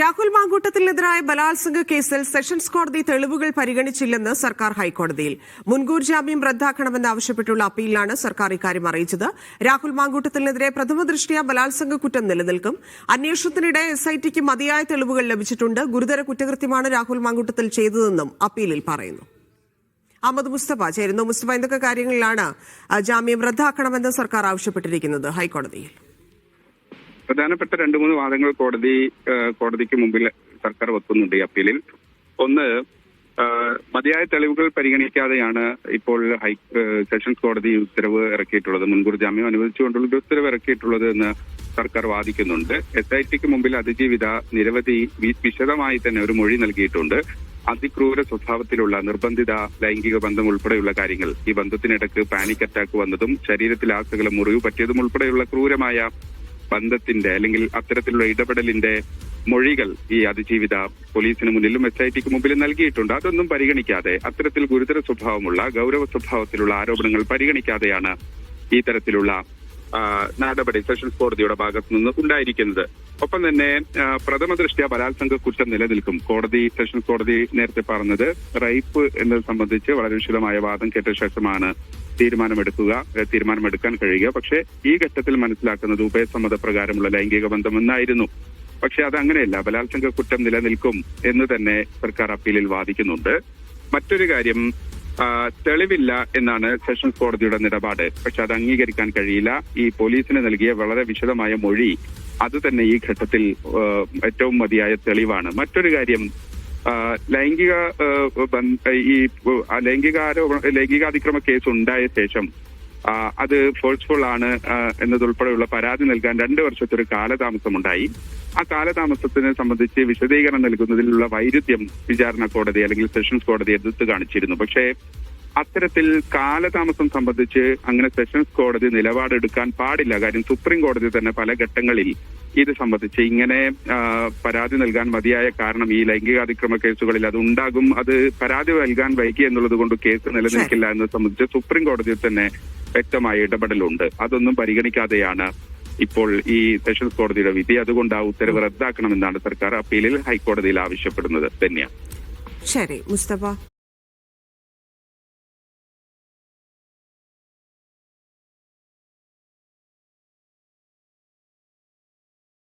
രാഹുൽ മാങ്കൂട്ടത്തിനെതിരായ ബലാത്സംഗ കേസിൽ സെഷൻസ് കോടതി തെളിവുകൾ പരിഗണിച്ചില്ലെന്ന് സർക്കാർ ഹൈക്കോടതിയിൽ. മുൻകൂർ ജാമ്യം റദ്ദാക്കണമെന്ന് ആവശ്യപ്പെട്ടുള്ള അപ്പീലിലാണ് സർക്കാർ ഇക്കാര്യം അറിയിച്ചത്. രാഹുൽ മാങ്കൂട്ടത്തിനെതിരെ പ്രഥമ ദൃഷ്ടിയ ബലാത്സംഗ കുറ്റം നിലനിൽക്കും. അന്വേഷണത്തിനിടെ എസ്ഐടിക്ക് മതിയായ തെളിവുകൾ ലഭിച്ചിട്ടുണ്ട്. ഗുരുതര കുറ്റകൃത്യമാണ് രാഹുൽ മാങ്കൂട്ടത്തിൽ ചെയ്തതെന്നും അപ്പീലിൽ പറയുന്നു. അഹമ്മദ് മുസ്തഫ ചേരുന്നു. മുസ്തഫ എന്തൊക്കെ കാര്യങ്ങളിലാണ് ജാമ്യം റദ്ദാക്കണമെന്ന് സർക്കാർ ആവശ്യപ്പെട്ടിരിക്കുന്നത് ഹൈക്കോടതിയിൽ? പ്രധാനപ്പെട്ട രണ്ട് മൂന്ന് വാദങ്ങൾ കോടതി കോടതിക്ക് മുമ്പിൽ സർക്കാർ വെക്കുന്നുണ്ട് ഈ അപ്പീലിൽ. ഒന്ന് മതിയായ തെളിവുകൾ പരിഗണിക്കാതെയാണ് ഇപ്പോൾ ഹൈ സെഷൻസ് കോടതി ഉത്തരവ് ഇറക്കിയിട്ടുള്ളത്. മുൻകൂർ ജാമ്യം അനുവദിച്ചുകൊണ്ടുള്ള ഒരു ഉത്തരവ് ഇറക്കിയിട്ടുള്ളത് എന്ന് സർക്കാർ വാദിക്കുന്നുണ്ട്. എസ് ഐ ടിക്ക് മുമ്പിൽ അതിജീവിത നിരവധി വിശദമായി തന്നെ ഒരു മൊഴി നൽകിയിട്ടുണ്ട്. അതിക്രൂര സ്വഭാവത്തിലുള്ള നിർബന്ധിത ലൈംഗിക ബന്ധം ഉൾപ്പെടെയുള്ള കാര്യങ്ങൾ ഈ ബന്ധത്തിനിടക്ക് പാനിക് അറ്റാക്ക് വന്നതും ശരീരത്തിൽ ആസകലം മുറിവ് പറ്റിയതും ഉൾപ്പെടെയുള്ള ക്രൂരമായ ബന്ധത്തിന്റെ അല്ലെങ്കിൽ അത്തരത്തിലുള്ള ഇടപെടലിന്റെ മൊഴികൾ ഈ അതിജീവിത പോലീസിന് മുന്നിലും എസ് ഐ ടിക്ക് മുമ്പിലും നൽകിയിട്ടുണ്ട്. അതൊന്നും പരിഗണിക്കാതെ അത്തരത്തിൽ ഗുരുതര സ്വഭാവമുള്ള ഗൗരവ സ്വഭാവത്തിലുള്ള ആരോപണങ്ങൾ പരിഗണിക്കാതെയാണ് ഈ തരത്തിലുള്ള നടപടി സെഷൻസ് കോടതിയുടെ ഭാഗത്തു നിന്ന് ഉണ്ടായിരിക്കുന്നത്. ഒപ്പം തന്നെ പ്രഥമ ദൃഷ്ട്യാ ബലാത്സംഗ കുറ്റം നിലനിൽക്കും. കോടതി സെഷൻസ് കോടതി നേരത്തെ പറഞ്ഞത് റൈപ്പ് എന്നത് സംബന്ധിച്ച് വളരെ വിശദമായ വാദം കേട്ട ശേഷമാണ് തീരുമാനമെടുക്കുക തീരുമാനമെടുക്കാൻ കഴിയുക. പക്ഷേ ഈ ഘട്ടത്തിൽ മനസ്സിലാക്കുന്നത് ഉഭയസമ്മത പ്രകാരമുള്ള ലൈംഗിക ബന്ധമെന്നായിരുന്നു. പക്ഷെ അത് അങ്ങനെയല്ല ബലാത്സംഗ കുറ്റം നിലനിൽക്കും എന്ന് തന്നെ സർക്കാർ അപ്പീലിൽ വാദിക്കുന്നുണ്ട്. മറ്റൊരു കാര്യം തെളിവില്ല എന്നാണ് സെഷൻസ് കോടതിയുടെ നിലപാട്. പക്ഷെ അത് അംഗീകരിക്കാൻ കഴിയില്ല. ഈ പോലീസിന് നൽകിയ വളരെ വിശദമായ മൊഴി അത് തന്നെ ഈ ഘട്ടത്തിൽ ഏറ്റവും മതിയായ തെളിവാണ്. മറ്റൊരു കാര്യം ലൈംഗിക ഈ ലൈംഗിക ആരോപണ ലൈംഗികാതിക്രമ കേസ് ഉണ്ടായ ശേഷം അത് ഫോഴ്സ്ഫുൾ ആണ് എന്നതുൾപ്പെടെയുള്ള പരാതി നൽകാൻ രണ്ട് വർഷത്തെ ഒരു കാലതാമസമുണ്ടായി. ആ കാലതാമസത്തിനെ സംബന്ധിച്ച് വിശദീകരണം നൽകുന്നതിലുള്ള വൈരുദ്ധ്യം വിചാരണ കോടതി അല്ലെങ്കിൽ സെഷൻസ് കോടതി എതിർത്ത് കാണിച്ചിരുന്നു. പക്ഷേ അത്തരത്തിൽ കാലതാമസം സംബന്ധിച്ച് അങ്ങനെ സെഷൻസ് കോടതി നിലപാടെടുക്കാൻ പാടില്ല. കാര്യം സുപ്രീം കോടതി തന്നെ പല ഘട്ടങ്ങളിൽ ഇത് സംബന്ധിച്ച് ഇങ്ങനെ പരാതി നൽകാൻ മതിയായ കാരണം ഈ ലൈംഗികാതിക്രമ കേസുകളിൽ അത് ഉണ്ടാകും അത് പരാതി നൽകാൻ വൈകി എന്നുള്ളത് കൊണ്ട് കേസ് നിലനിൽക്കില്ല എന്ന് സംബന്ധിച്ച് സുപ്രീം കോടതിയിൽ തന്നെ വ്യക്തമായ ഇടപെടലുണ്ട്. അതൊന്നും പരിഗണിക്കാതെയാണ് ഇപ്പോൾ ഈ സെഷൻസ് കോടതിയുടെ വിധി. അതുകൊണ്ട് ആ ഉത്തരവ് റദ്ദാക്കണമെന്നാണ് സർക്കാർ അപ്പീലിൽ ഹൈക്കോടതിയിൽ ആവശ്യപ്പെടുന്നത്. തന്നെയാണ് ശരി മുസ്തഫ.